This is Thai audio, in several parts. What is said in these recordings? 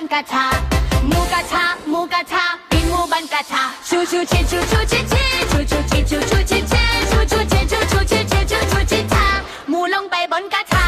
คนกระชาหมูกระชาหมูกระชาปีหมูบันกระชาชูชูชิชูชูชิชิชูชูชิชูชูชิชิชูชูชิชูชูชิชิชูชูชิชาหมูลงไปบนกระชา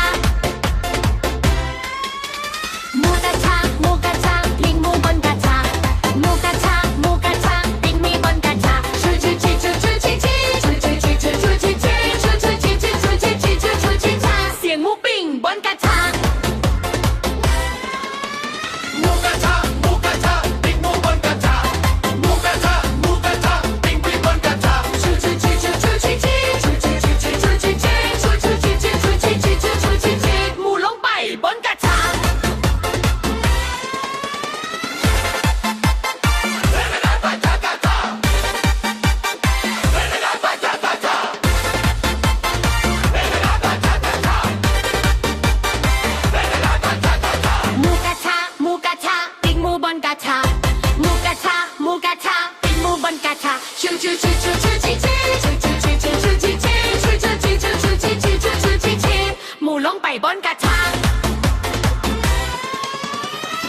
ลงไปบนกระชัง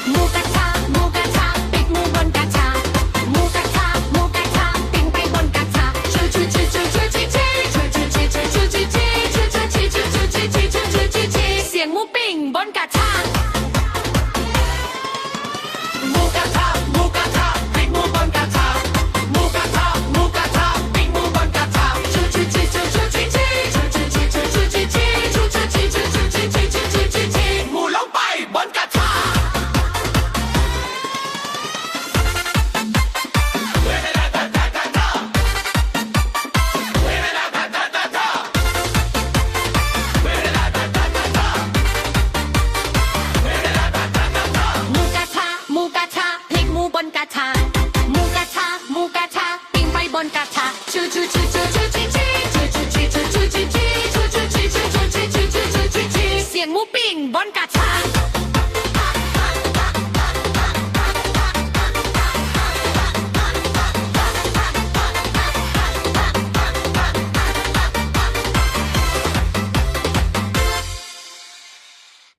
หมูกระ นกระทะหมูกระทะหมูกระทะปิ้งไปบนกระทะชูชูชูชูชูชีชีชูชูชีชูชูชีชีชูชูชีชูชูชีชูชูชีชีเสียงหมูปิ้งบนกระทะ